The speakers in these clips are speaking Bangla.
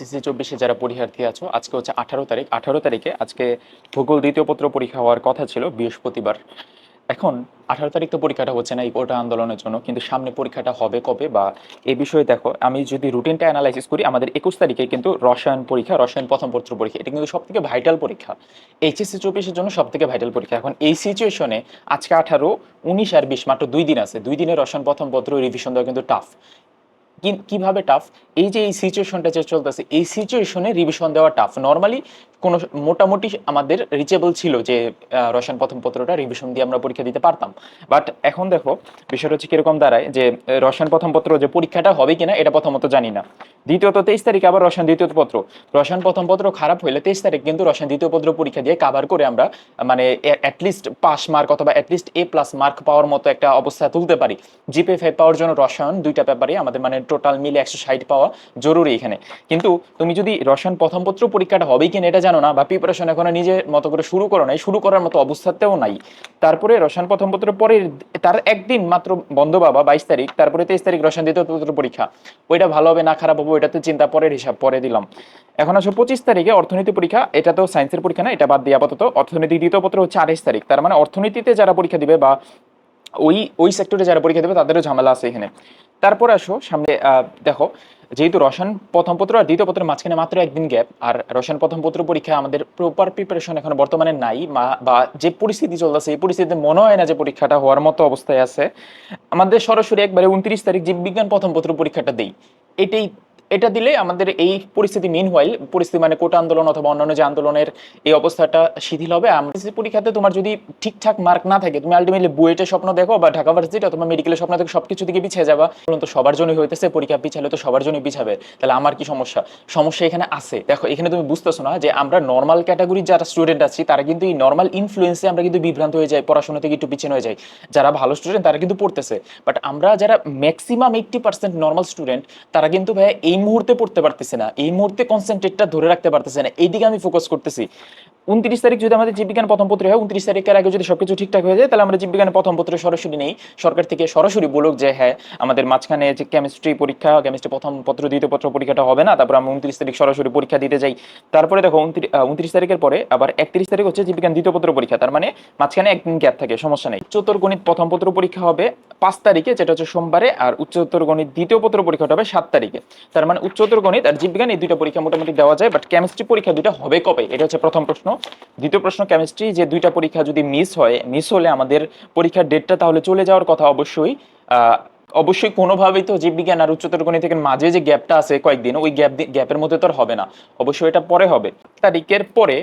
এইচএসসি চব্বিশে যারা পরীক্ষার্থী আছো, আজকে হচ্ছে আঠারো তারিখ। আঠারো তারিখে আজকে ভূগোল দ্বিতীয় পত্র পরীক্ষা হওয়ার কথা ছিল বৃহস্পতিবার। এখন আঠারো তারিখ তো পরীক্ষাটা হচ্ছে না এই কোটা আন্দোলনের জন্য, কিন্তু সামনে পরীক্ষাটা হবে কবে বা এই বিষয়ে দেখো, আমি যদি রুটিনটা অ্যানালাইসিস করি, আমাদের একুশ তারিখে কিন্তু রসায়ন পরীক্ষা, রসায়ন প্রথম পত্র পরীক্ষা, এটা কিন্তু সব থেকে ভাইটাল পরীক্ষা। এইচএসসি চব্বিশের জন্য সব থেকে ভাইটাল পরীক্ষা। এখন এই সিচুয়েশনে আজকে আঠারো, উনিশ আর বিশ মাত্র দুই দিন আছে। দুই দিনের রসায়ন প্রথম পত্র রিভিশন দেওয়া কিন্তু টাফ কীভাবে টাফ এই যে এই সিচুয়েশনটা যে চলতেছে, এই সিচুয়েশনে রিভিশন দেওয়া টাফ নর্মালি কোনো মোটামুটি আমাদের রিচেবল ছিল যে রসায়ন প্রথম পত্রটা রিভিশন দিয়ে আমরা পরীক্ষা দিতে পারতাম। বাট এখন দেখো, বিষয়টা হচ্ছে কীরকম দাঁড়ায় যে, রসায়ন প্রথম পত্র যে পরীক্ষাটা হবে কিনা, এটা প্রথমত জানি না। দ্বিতীয়ত, তেইশ তারিখে আবার রসায়ন দ্বিতীয় পত্র। রসায়ন প্রথম পত্র খারাপ হইলে তেইশ তারিখ কিন্তু রসায়ন দ্বিতীয় পত্র পরীক্ষা দিয়ে কাভার করে আমরা মানে অ্যাটলিস্ট পাস মার্ক অথবা at least A plus mark পাওয়ার মতো একটা অবস্থা তুলতে পারি। জিপে ফাইভ পাওয়ার জন্য রসায়ন দুইটা পেপারে আমাদের মানে টোটাল মিলে একশো ষাট পাওয়া জরুরি এখানে। কিন্তু তুমি যদি রসায়ন প্রথম পত্র পরীক্ষাটা হবেই কিনা এটা জানো না বা প্রিপারেশন এখনও নিজের মতো করে শুরু করো নাই, শুরু করার মতো অবস্থাতেও নাই। তারপরে রসায়ন প্রথম পত্র পরে তার একদিন মাত্র বন্ধ বাবা, বাইশ তারিখ, তারপরে তেইশ তারিখ রসায়ন দ্বিতীয় পত্র পরীক্ষা। ওইটা ভালো হবে না খারাপ হবে ওইটাতে চিন্তা পরের হিসাব, পরে দিলাম। এখন আসলে পঁচিশ তারিখে অর্থনীতি পরীক্ষা, এটা তো সায়েন্সের পরীক্ষা না, এটা বাদ দিয়ে আপাতত। অর্থনীতি দ্বিতীয় পত্র হচ্ছে আঠাইশ তারিখ, তার মানে অর্থনীতিতে যারা পরীক্ষা দিবে বা ওই ওই সেক্টরে যারা পরীক্ষা দেবে, তাদেরও ঝামেলা আছে এখানে। তারপর আসো সামনে দেখো, যেহেতু রসায়ন প্রথম পত্র আর দ্বিতীয় পত্রের মাঝখানে মাত্র একদিন গ্যাপ আর রসায়ন প্রথম পত্র পরীক্ষা আমাদের প্রপার প্রিপারেশন এখন বর্তমানে নাই বা যে পরিস্থিতি চলতেছে, এই পরিস্থিতিতে মনে হয় না যে পরীক্ষাটা হওয়ার মতো অবস্থায় আছে। আমাদের সরাসরি একবারে উনত্রিশ তারিখ জীববিজ্ঞান প্রথম পত্র পরীক্ষাটা দেই। এটাই এটা দিলে আমাদের এই পরিস্থিতি মিন হোয়াইল পরিস্থিতি মানে কোটা আন্দোলন অথবা অন্যান্য যে আন্দোলনের এই অবস্থাটা শিথিল হবে। পরীক্ষাতে তোমার যদি ঠিকঠাক মার্ক না থাকে, তুমি আলটিমেটলি বুয়েটের স্বপ্ন দেখো বা ঢাকা ভার্সিটি অথবা মেডিকেলের স্বপ্ন দেখো, সবকিছু দিকে পিছিয়ে যাবা। তো সবার জন্যই হইতেছে পরীক্ষা পিছালে তো সবার জন্যই পিছাবে। তাহলে আমার কি সমস্যা? সমস্যা এখানে আছে। দেখো, এখানে তুমি বুঝতেছো না যে আমরা নর্মাল ক্যাটাগরির যারা স্টুডেন্ট আছি, তারা কিন্তু এই নর্মাল ইনফ্লুয়েন্সে আমরা কিন্তু বিভ্রান্ত হয়ে যাই, পড়াশোনা থেকে একটু পিছনে হয়ে যাই। যারা ভালো স্টুডেন্ট তারা কিন্তু পড়তেছে। বাট আমরা যারা maximum eighty percent normal student তারা কিন্তু ভাই এই মুহূর্তে পড়তে পারতেছে না, এই মুহূর্তে কনসেন্ট্রেটটা ধরে রাখতে পারতেছে না। এইদিকে আমি ফোকাস করতেছি। উনত্রিশ তারিখ যদি আমাদের জীববিজ্ঞান প্রথম পত্র হয়, উনত্রিশ তারিখের আগে যদি সবকিছু ঠিকঠাক হয়ে যায়, তাহলে আমরা জীববিজ্ঞানের প্রথম পত্র সরাসরি নেই। সরকার থেকে সরাসরি বলুক যে হ্যাঁ আমাদের মাঝখানে যে কেমিস্ট্রি পরীক্ষা কেমিস্ট্রি প্রথম পত্র, দ্বিতীয় পত্র পরীক্ষাটা হবে না, তারপর আমরা উনত্রিশ তারিখ সরাসরি পরীক্ষা দিতে যাই। তারপরে দেখো উনত্রিশ তারিখের পরে আবার একত্রিশ তারিখ হচ্ছে জীববিজ্ঞান দ্বিতীয় পত্র পরীক্ষা। তার মানে মাঝখানে একদিন গ্যাপ থাকে, সমস্যা নেই। উচ্চতর গণিত প্রথম পত্র পরীক্ষা হবে পাঁচ তারিখে, যেটা হচ্ছে সোমবারে, আর উচ্চতর গণিত দ্বিতীয় পত্র পরীক্ষাটা হবে সাত তারিখে। তার মানে উচ্চতর গণিত আর জীববিজ্ঞান এই দুইটা পরীক্ষা মোটামুটি দেওয়া যায় বাট কেমিস্ট্রি পরীক্ষা দুইটা হবে কবে? এটা হচ্ছে প্রথম প্রশ্ন। দ্বিতীয় প্রশ্ন কেমিস্ট্রি যে দুইটা পরীক্ষা যদি মিস হয় মিস হলে আমাদের পরীক্ষার ডেটটা তাহলে চলে যাওয়ার কথা অবশ্যই। অবশ্যই কোনোভাবেই তো জীববিজ্ঞান আর উচ্চতর থেকে মাঝে যে গ্যাপটা আছে কয়েকদিন, ওই গ্যাপ গ্যাপের মধ্যে তো আর হবে না। অবশ্যই এটা পরে হবে। তারিখের পরে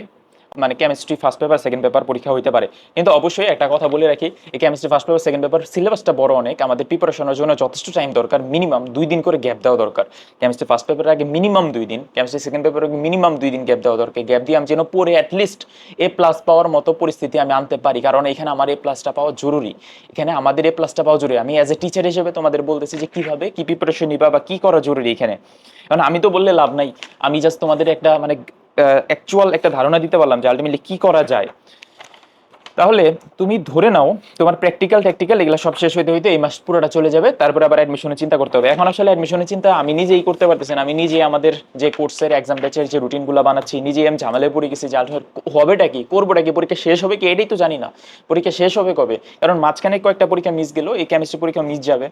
মানে chemistry first paper second paper পরীক্ষা হইতে পারে। কিন্তু অবশ্যই একটা কথা বলে রাখি, এই chemistry first paper second paper সিলেবাসটা বড় অনেক। আমাদের প্রিপারেশনের জন্য যথেষ্ট টাইম দরকার মিনিমাম দুই দিন করে গ্যাপ দেওয়া দরকার। কেমিস্ট্রি ফার্স্ট পেপারের আগে মিনিমাম দুই দিন কেমিস্ট্রি সেকেন্ড পেপারের আগে মিনিমাম দুই দিন গ্যাপ দেওয়া দরকার। গ্যাপ দিয়ে আমি যেন পরে অ্যাটলিস্ট এ প্লাস পাওয়ার মতো পরিস্থিতি আমি আনতে পারি, কারণ এখানে আমার এ প্লাসটা পাওয়া জরুরি। এখানে আমাদের এ প্লাসটা পাওয়া জরুরি। আমি অ্যাজ এ টিচার হিসেবে তোমাদের বলতেছি যে কীভাবে, কি প্রিপারেশন নিবা বা কি করা জরুরি এখানে। কারণ আমি তো বললে লাভ নাই। আমি জাস্ট তোমাদের একটা মানে অ্যাকচুয়াল একটা ধারণা দিতে পারলাম যে আলটিমেটলি কি করা যায়। তাহলে তুমি ধরে নাও, তোমার প্র্যাকটিক্যাল ট্যাকটিক্যাল এগুলো সব শেষ হইতে হইতে এই মাস পুরোটা চলে যাবে, তারপরে আবার অ্যাডমিশনের চিন্তা করতে হবে। এখন আসলে অ্যাডমিশনের চিন্তা আমি নিজেই করতে পারতেছি না। আমি নিজেই আমাদের যে কোর্সের এক্সাম ব্যাচের যে রুটিনগুলো বানাচ্ছি, নিজেই আমি ঝামেলায় পড়ে গেছি যে হবেটা কি, করবোটা কি, পরীক্ষা শেষ হবে কি, এটাই তো জানি না। পরীক্ষা শেষ হবে কবে? কারণ মাঝখানে কয়েকটা পরীক্ষা মিস গেল, এই কেমিস্ট্রি পরীক্ষা মিস যাবে।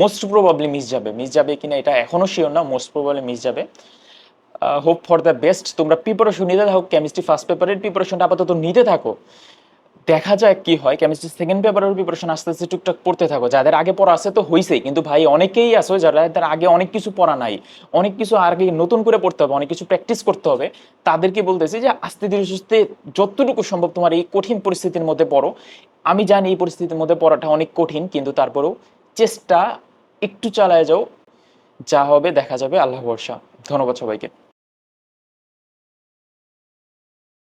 মোস্ট প্রবাবলি মিস যাবে। মিস যাবে কিনা এটা এখনও শিওর না মোস্ট প্রবাবলি মিস যাবে। হোপ ফর দ্য বেস্ট তোমরা প্রিপারেশন নিতে থাকো কেমিস্ট্রি ফার্স্ট পেপারের প্রিপারেশনটা আপাতত নিতে থাকো। দেখা যায় কি হয় কেমিস্ট্রি সেকেন্ড পেপারের প্রিপারেশন আস্তে আস্তে টুকটাক পড়তে থাকো। যাদের আগে পড়া আছে তো হইছেই, কিন্তু ভাই অনেকেই আছে যারা তার আগে অনেক কিছু পড়া নাই। অনেক কিছু আগে নতুন করে পড়তে হবে, অনেক কিছু প্র্যাকটিস করতে হবে। তাদেরকে বলতেছি যে, আস্তে ধীরে সুস্থে যতটুকু সম্ভব তোমার এই কঠিন পরিস্থিতির মধ্যে পড়ো। আমি জানি এই পরিস্থিতির মধ্যে পড়াটা অনেক কঠিন, কিন্তু তারপরেও চেষ্টা একটু চালায় যাও। যা হবে, দেখা যাবে। আল্লাহ ভরসা। ধন্যবাদ সবাইকে।